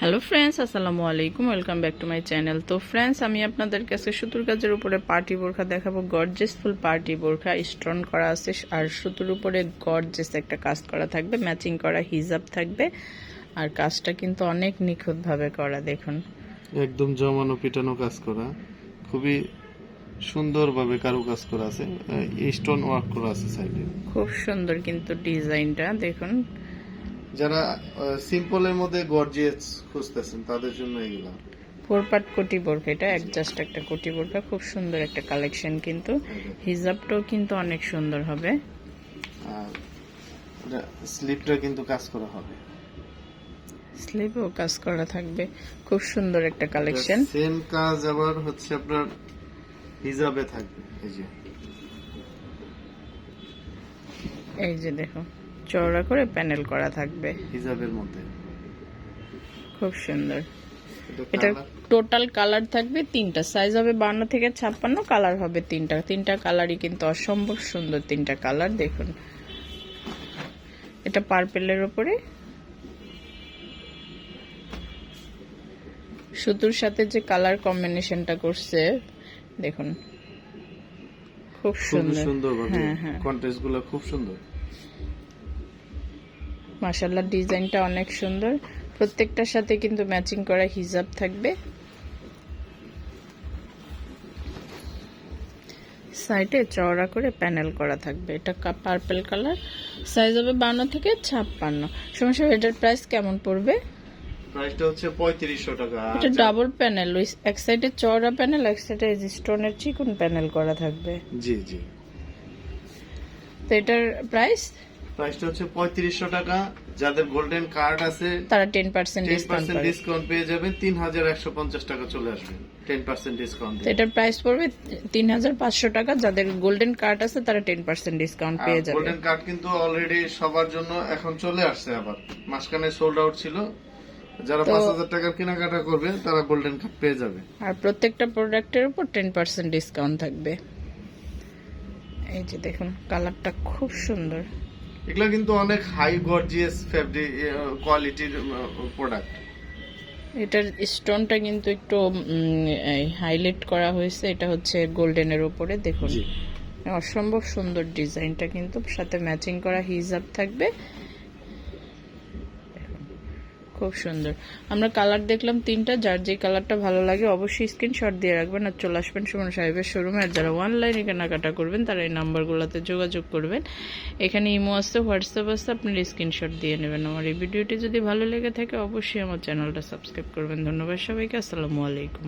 Hello friends আসসালামু আলাইকুম welcome back to my channel তো ফ্রেন্ডস আমি আপনাদের কাছে সুতুর কাজের উপরে পার্টি বোরখা দেখাবো। গর্জেস ফুল পার্টি বোরখা স্টোন করা আছে আর সুতুর উপরে গর্জেস একটা কাজ করা থাকবে ম্যাচিং করা হিজাব থাকবে। আর কাজটা কিন্তু অনেক নিখুঁতভাবে করা দেখুন। একদম জমানো পিটানো কাজ করা খুবই সুন্দরভাবে কারু কাজ করা আছে স্টোন ওয়ার্ক করা আছে সাইডে। খুব সুন্দর কিন্তু ডিজাইনটা দেখুন। যারা সিম্পলের মধ্যে গর্জিয়াস খুঁজতেছেন তাদের জন্য এগুলা। ফোর পার্ট কোটি বোরখা এটা জাস্ট একটা কোটি বোরখা খুব সুন্দর একটা কালেকশন কিন্তু। হিজাবটাও কিন্তু অনেক সুন্দর হবে। আর স্লিপটা কিন্তু কাজ করা হবে। স্লিপও কাজ করা থাকবে। খুব সুন্দর একটা কালেকশন সেম কাজ আবার হচ্ছে আপনার হিজাবে থাকবে এই যে। এই যে দেখো। চওড়া করে প্যানেল করা থাকবে। হিজাবের মধ্যে। খুব সুন্দর। এটা টোটাল কালার থাকবে তিনটা। সাইজ হবে বান্ন থেকে ছাপ্পান্ন কালার হবে তিনটা। তিনটা কালারই কিন্তু অসম্ভব সুন্দর তিনটা কালার দেখুন। এটা পার্পেলের ওপরে। সুতুর সাথে যে কালার কম্বিনেশনটা করছে দেখুন। খুব সুন্দর। হ্যাঁ হ্যাঁ। খুব সুন্দর। মাশাল্লাহ ডিজাইনটা অনেক সুন্দর। প্রত্যেকটার সাথে কিন্তু ম্যাচিং করা হিজাব থাকবে। সাইডে চওড়া করে প্যানেল করা থাকবে। এটা পার্পেল কালার সাইজ হবে বান্ন থেকে ছাপ্পান্ন। সমস্যা এটার প্রাইস কেমন পড়বে? প্রাইসটা হচ্ছে পঁয়ত্রিশশো টাকা। এটা ডাবল প্যানেল ওই এক সাইডে চওড়া প্যানেল এক সাইডে স্টোনের চিকন প্যানেল করা থাকবে। জি জি। তো এটার প্রাইস প্রাইসটা হচ্ছে পঁয়ত্রিশশো টাকা। যাদের গোল্ডেন কার্ড আছে তারা টেন পার্সেন্ট ডিসকাউন্ট পেয়ে যাবেন তিন হাজার একশো পঞ্চাশ টাকা চলে আসবে। টেন পার্সেন্ট ডিসকাউন্ট এটার প্রাইস পড়বে তিন হাজার পাঁচশো টাকা। যাদের গোল্ডেন কার্ড আছে তারা টেন পার্সেন্ট ডিসকাউন্ট পেয়ে যাবে। গোল্ডেন কার্ড কিন্তু অলরেডি সবার জন্য এখন চলে আসছে আবার। মাসখানে সোল্ড আউট ছিল। যারা পাঁচ হাজার টাকার কেনাকাটা করবে তারা গোল্ডেন কার্ড পেয়ে যাবে। আর প্রত্যেকটা প্রোডাক্টের উপর টেন পার্সেন্ট ডিসকাউন্ট থাকবে। এই যে দেখুন কালারটা খুব সুন্দর। এগুলো কিন্তু অনেক হাই গর্জিয়াস ফেব্রিক কোয়ালিটির প্রোডাক্ট এটার স্টোনটা কিন্তু একটু হাইলাইট করা হয়েছে। এটা হচ্ছে গোল্ডেনের উপরে দেখুন। অসম্ভব সুন্দর ডিজাইনটা কিন্তু সাথে ম্যাচিং করা হিজাব থাকবে। খুব সুন্দর। আমরা কালার দেখলাম তিনটা, যার যে কালারটা ভালো লাগে অবশ্যই স্ক্রিনশট দিয়ে রাখবেন আর চলে আসবেন সুমন সাহেবের শোরুমে আর যারা অনলাইনে কেনাকাটা করবেন, তারা এই নাম্বারগুলোতে যোগাযোগ করবেন। এখানে ইমো আসতে হোয়াটসঅ্যাপ আসতে আপনার স্ক্রিনশট দিয়ে নেবেন। আমার এই ভিডিওটি যদি ভালো লেগে থাকে, অবশ্যই আমার চ্যানেলটা সাবস্ক্রাইব করবেন। ধন্যবাদ সবাইকে, আসসালামু আলাইকুম।